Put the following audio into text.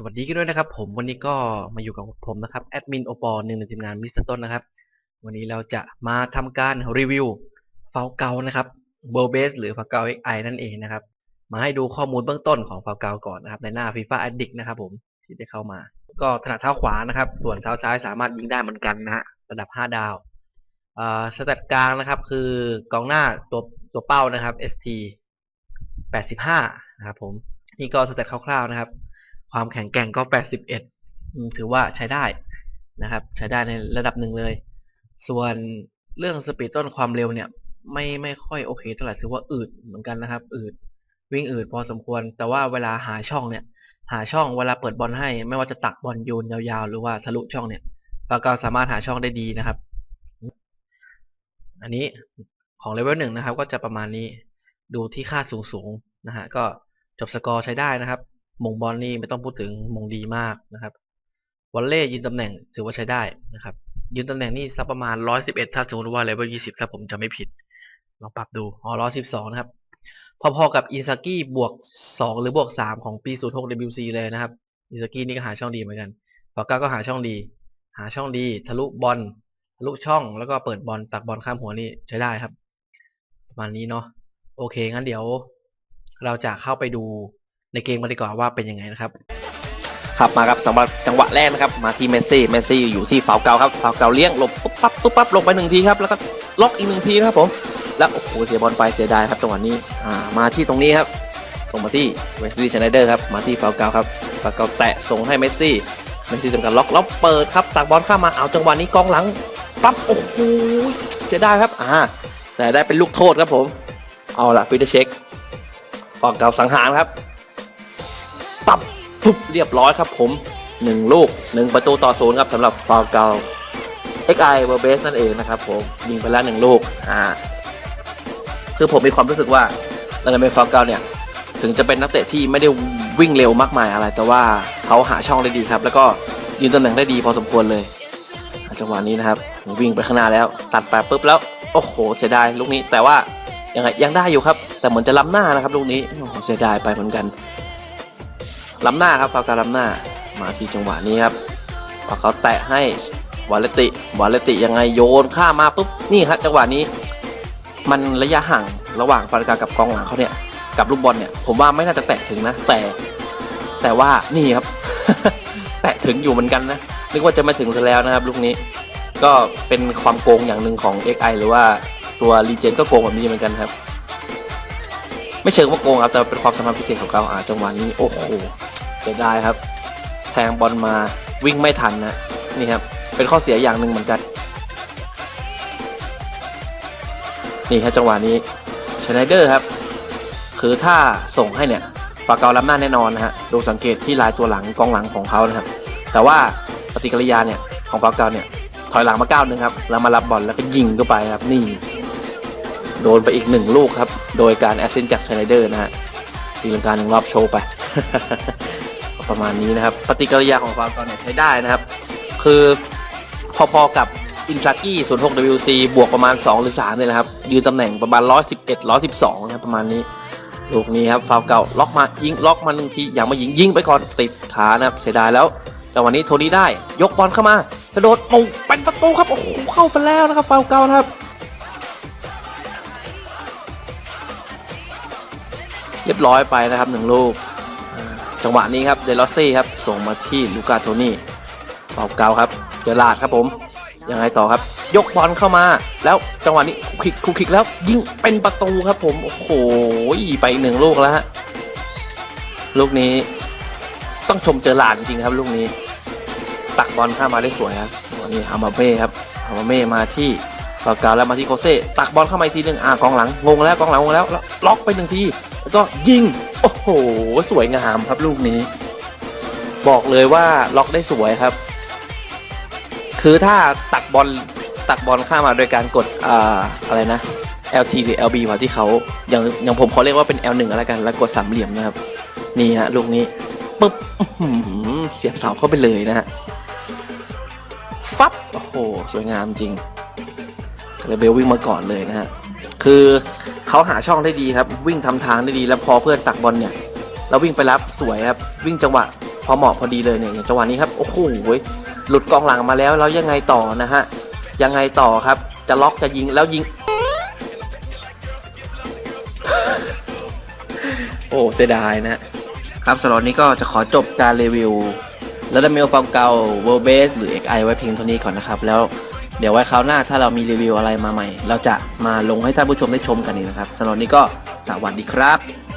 สวัสดีกันด้วยนะครับ ผมวันนี้ก็มาอยู่กับผมนะครับแอดมินโอปอหนึ่งในทีมงานมิสเตอร์ต้นนะครับ วันนี้เราจะมาทำการรีวิวเฟลเกานะครับเบลเบสหรือฟาเกา XI นั่นเองนะครับ มาให้ดูข้อมูลเบื้องต้นของฟาเกาก่อนนะครับ ในหน้า FIFA Addict นะครับผมที่ได้เข้ามา ก็ถนัดเท้าขวานะครับ ส่วนเท้าซ้ายสามารถยิงได้เหมือนกันนะฮะระดับ 5 ดาวอ่าสเตตกลางนะครับ คือกองหน้าตัวตัวเป้านะครับ ST 85 นะครับผมนี่ก็สเตตคร่าวๆนะครับ ความแข็งแกร่งก็ 81 ถือว่าใช้ได้นะครับ ใช้ได้ในระดับหนึ่งเลย ส่วนเรื่องสปีดต้นความเร็วเนี่ย ไม่ไม่ค่อยโอเคเท่าไหร่ถือว่าอืดเหมือนกันนะครับ อืดวิ่งอืดพอสมควร แต่ว่าเวลาหาช่องเนี่ย หาช่องเวลาเปิดบอลให้ ไม่ว่าจะตักบอลโยนยาวๆ หรือว่าทะลุช่องเนี่ยปากกาสามารถหาช่องได้ดีนะครับ อันนี้ของเลเวลหนึ่งนะครับ ก็จะประมาณนี้ดูที่ค่าสูงๆนะฮะก็จบสกอร์ใช้ได้นะครับ มงบอลนี่ไม่ต้องพูดถึงมงดีมากนะครับวอลเล่ยืนตำแหน่งถือว่าใช้ได้นะครับ ยืนตำแหน่งนี่สักประมาณร้อยสิบเอ็ดถ้าสมมติว่าเลเวลยี่สิบถ้าผมจะไม่ผิดลองปรับดูอ๋อร้อยสิบสองนะครับ พอๆกับอิซากิบวกสองหรือบวกสามของปีศูนย์หก WC เลยนะครับอิซากินี่ก็หาช่องดีเหมือนกันฟาก้าก็หาช่องดี หาช่องดี ทะลุบอลทะลุช่องแล้วก็เปิดบอลตักบอลข้ามหัวนี่ใช้ได้ครับ ประมาณนี้เนาะโอเคงั้นเดี๋ยว เราจะเข้าไปดู ในเกมกันดีกว่าว่าเป็นยังไงนะครับครับมาครับสำหรับจังหวะแรกนะครับมาที่เมสซี่เมสซี่อยู่ที่ฝาเกาครับฝาเกาเลี้ยงหลบปุ๊บปั๊บปุ๊บปั๊บลงไปหนึ่งทีครับแล้วก็ล็อกอีกหนึ่งทีนะครับผมแล้วโอ้โหเสียบอลไปเสียดายครับจังหวะนี้อ่ามาที่ตรงนี้ครับส่งมาที่เวสลีย์ชไนเดอร์ครับมาที่ฝาเกาครับฝาเกาแตะส่งให้เมสซี่เมสซี่ทำการล็อกแล้วเปิดครับตักบอลข้ามมาเอาจังหวะนี้กองหลังปั๊บโอ้โหเสียดายครับอ่าแต่ได้เป็นลูกโทษครับผม เอาละฟิเดเช็คฝาเกาสังหารครับ ปุ๊บเรียบร้อยครับผมหนึ่งลูกหนึ่งประตูต่อศูนย์ครับสำหรับฟาวเกา XI v e r b a s นั่นเองนะครับผม ยิงไปแล้วหนึ่งลูกอ่าคือผมมีความรู้สึกว่าเราจะเป็นฟาวเกาเนี่ย ถึงจะเป็นนักเตะที่ไม่ได้วิ่งเร็วมากมายอะไร แต่ว่าเขาหาช่องได้ดีครับ แล้วก็ยืนตำแหน่งได้ดีพอสมควรเลยจังหวะนี้นะครับวิ่งไปข้างหน้าแล้ว ตัดไปปุ๊บแล้ว โอ้โห เสียดายลูกนี้แต่ว่ายังไงยังได้อยู่ครับ แต่เหมือนจะล้ำหน้านะครับลูกนี้โอ้โหเสียดายไปเหมือนกัน ล้ำหน้าครับฟาวการล้ำหน้า มาที่จังหวะนี้ครับพอเขาแตะให้วาเลติวาเลติยังไงโยนข้ามมาปุ๊บนี่ครับจังหวะนี้ มันระยะห่างระหว่างฟาการกับกองหลังเขาเนี่ยกับลูกบอลเนี่ยผมว่าไม่น่าจะแตะถึงนะ แต่ แต่ว่านี่ครับ แตะถึงอยู่เหมือนกันนะนึกว่าจะมาถึงซะแล้วนะครับ ลูกนี้ก็เป็นความโกงอย่างหนึ่งของ XI หรือว่าตัวรีเจนก็โกงแบบนี้เหมือนกันครับ ไม่เชิงว่าโกงครับแต่เป็นความสามารถพิเศษของเขาอ่าจังหวะนี้โอ้โห เสียดายครับ แทงบอลมาวิ่งไม่ทันนะนี่ครับเป็นข้อเสียอย่างหนึ่งเหมือนกัน นี่ครับจังหวะนี้ชไนเดอร์ครับ คือถ้าส่งให้เนี่ยปากเกาล้ำหน้าแน่นอนนะฮะดูสังเกตที่ลายตัวหลังกองหลังของเขานะครับ แต่ว่าปฏิกิริยาเนี่ยของปากเกาเนี่ยถอยหลังมาก้าวหนึ่งครับแล้วมารับบอลแล้วก็ยิงเข้าไปครับนี่โดนไปอีกหนึ่งลูกครับ โดยการแอสเซนจากชไนเดอร์นะฮะตีลังกาหนึ่งรอบโชว์ไป ประมาณนี้นะครับ ปฏิกิริยาของฟาร์มกอนเนี่ยใช้ได้นะครับ คือพอๆกับอินซากิ06 WC บวกประมาณ 2 หรือ3เนี่ยนะครับ ยืนตำแหน่งประมาณ 111 112 นะครับ ประมาณนี้ ลูกนี้ครับ ฟาวเก่า ล็อกมา ยิง ล็อกมาหนึ่งที อย่างมายิง ยิงไปก่อน ติดขานะครับ เสียดายแล้ว แต่วันนี้โทนี่ได้ ยกบอลเข้ามากระโดดมงเป็นประตูครับ โอ้โห เข้าไปแล้วนะครับ ฟาวเก่านะครับ เรียบร้อยไปนะครับหนึ่งลูก จังหวะนี้ครับเดลอสซี่ครับส่งมาที่ลูกาโทนี่เป่าเกาครับเจอลาดครับผม ยังไงต่อครับ ยกบอลเข้ามา แล้วจังหวะนี้คุกคิกคุกคิกแล้วยิงเป็นประตูครับผมโอ้โหไปอีกหนึ่งลูกแล้วฮะลูกนี้ ต้องชมเจอลาดจริงครับ ลูกนี้ ตักบอลข้ามาได้สวยครับวันนี้อามาเบ้ครับอามาเบ้มาที่เป่าเกาแล้วมาที่โคเซ่ตักบอลเข้ามาอีกทีหนึ่งอ่ากองหลังงงแล้วกองหลังงงแล้วแล้วล็อกไปหนึ่งทีแล้วก็ยิง โอ้โห สวยงามครับลูกนี้ บอกเลยว่าล็อกได้สวยครับ คือถ้าตักบอลตักบอลข้ามมาโดยการกดอ่าอะไรนะ LT หรือ LB กว่าที่เขาอย่างอย่างผมเขาเรียกว่าเป็น L1 อะไรกันแล้วกดสามเหลี่ยมนะครับ นี่ฮะลูกนี้ปุ๊บเสียบเสาเข้าไปเลยนะฮะฟับโอ้โห สวยงามจริงเรเบลวิ่งมาก่อนเลยนะฮะ คือ เขาหาช่องได้ดีครับ วิ่งทำทางได้ดีแล้วพอเพื่อนตักบอลเนี่ยแล้ววิ่งไปรับสวยครับวิ่งจังหวะพอเหมาะพอดีเลยเนี่ยอย่างจังหวะนี้ครับโอ้โหหลุดกองหลังมาแล้วแล้วยังไงต่อนะฮะยังไงต่อครับจะล็อกจะยิงแล้วยิง โอ้เสียดายนะครับสำหรับนี้ก็จะขอจบการรีวิวแล้วดัมเมลฟาร์มเก่าเวอร์เบสหรือ XI ไว้เพียงเท่านี้ก่อนนะครับแล้ว เดี๋ยวไว้คราวหน้าถ้าเรามีรีวิวอะไรมาใหม่ เราจะมาลงให้ท่านผู้ชมได้ชมกันอีกนะครับสำหรับนี้ก็สวัสดีครับ